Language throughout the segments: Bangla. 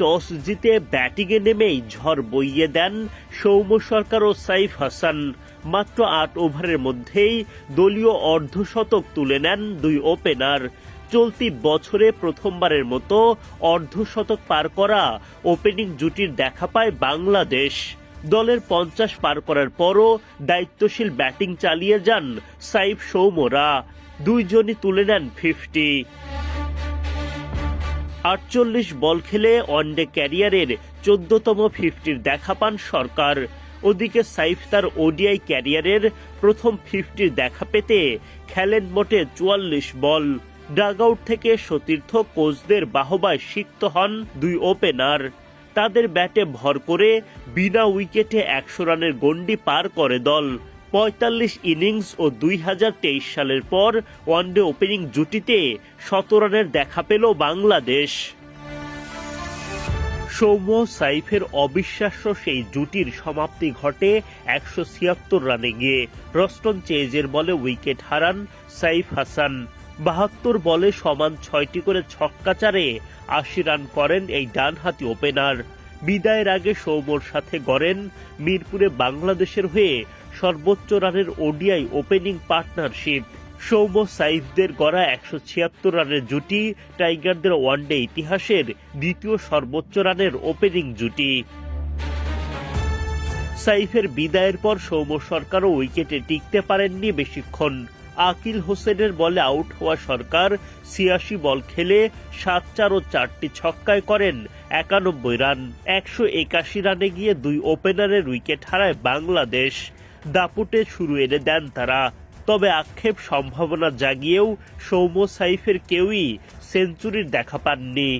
টস জিতে ব্যাটিংয়ে নেমেই ঝড় বইয়ে দেন সৌম্য সরকার ও সাইফ হাসান। মাত্র আট ওভারের মধ্যেই দলীয় অর্ধশতক তুলে নেন দুই ওপেনার। চলতি বছরে প্রথমবারের মতো অর্ধশতক পার করা ওপেনিং জুটির দেখা পায় বাংলাদেশ। দলের পঞ্চাশ পার করার পরও দায়িত্বশীল ব্যাটিং চালিয়ে যান সাইফ সৌম্যরা। দুইজনই তুলে নেন ফিফটি। আটচল্লিশ বল খেলে ওয়ানডে ক্যারিয়ারের চোদ্দতম ফিফটির দেখা পান সরকার। ওদিকে সাইফ তার ওডিআই ক্যারিয়ারের প্রথম ফিফটির দেখা পেতে খেলেন মোটে চুয়াল্লিশ বল। ডাগ আউট থেকে সতীর্থ কোচদের বাহবায় সিক্ত হন দুই ওপেনার। তাদের ব্যাটে ভর করে বিনা উইকেটে একশো রানের গন্ডি পার করে দল। পঁয়তাল্লিশ ইনিংস ও দুই হাজার তেইশ সালের পর ওয়ানডে ওপেনিং জুটিতে শত রানের দেখা পেল বাংলাদেশ। সৌম্য সাইফের অবিশ্বাস্য সেই জুটির সমাপ্তি ঘটে একশো ছিয়াত্তর রানে গিয়ে। রস্টন চেজের বলে উইকেট হারান সাইফ হাসান। বাহাত্তর বলে সমান ছয়টি করে ছক্কা চারে আশি রান করেন এই ডানহাতি ওপেনার। বিদায়ের আগে সৌম্যর সাথে গড়েন মিরপুরে বাংলাদেশের হয়ে সর্বোচ্চ রানের ওডিআই ওপেনিং পার্টনারশিপ। সৌম্য সাইফদের গড়া একশো ছিয়াত্তর রানের জুটি, টাইগারদের ওয়ানডে ইতিহাসের দ্বিতীয় সর্বোচ্চ রানের ওপেনিং জুটি। সাইফের বিদায়ের পর সৌম্য সরকারও উইকেটে টিকতে পারেননি বেশিক্ষণ। আকিল হোসেনের বলে আউট হওয়া সরকার ছিয়াশি বল খেলে সাত চার ও চারটি ছক্কায় করেন একানব্বই রান। একশো একাশি রানে গিয়ে দুই ওপেনারের উইকেট হারায় বাংলাদেশ। দাপুটে শুরু এনে দেন তারা। তবে আক্ষেপ সম্ভাবনা জাগিয়েও সৌম্য সাইফের কেউই সেঞ্চুরির দেখা পাননি।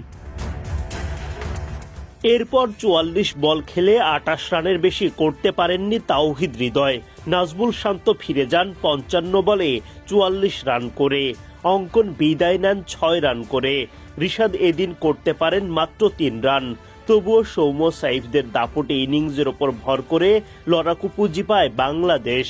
এরপর চুয়াল্লিশ বল খেলে আটাশ রানের বেশি করতে পারেননি তাওহিদ হৃদয়। নাজমুল শান্ত ফিরে যান পঞ্চান্ন বলে চুয়াল্লিশ রান করে। অঙ্কন বিদায় নেন ছয় রান করে। রিশাদ এদিন করতে পারেন মাত্র তিন রান। তবুও সৌম্য সাইফদের দাপটে ইনিংসের ওপর ভর করে লড়াকু পুঁজি পায় বাংলাদেশ।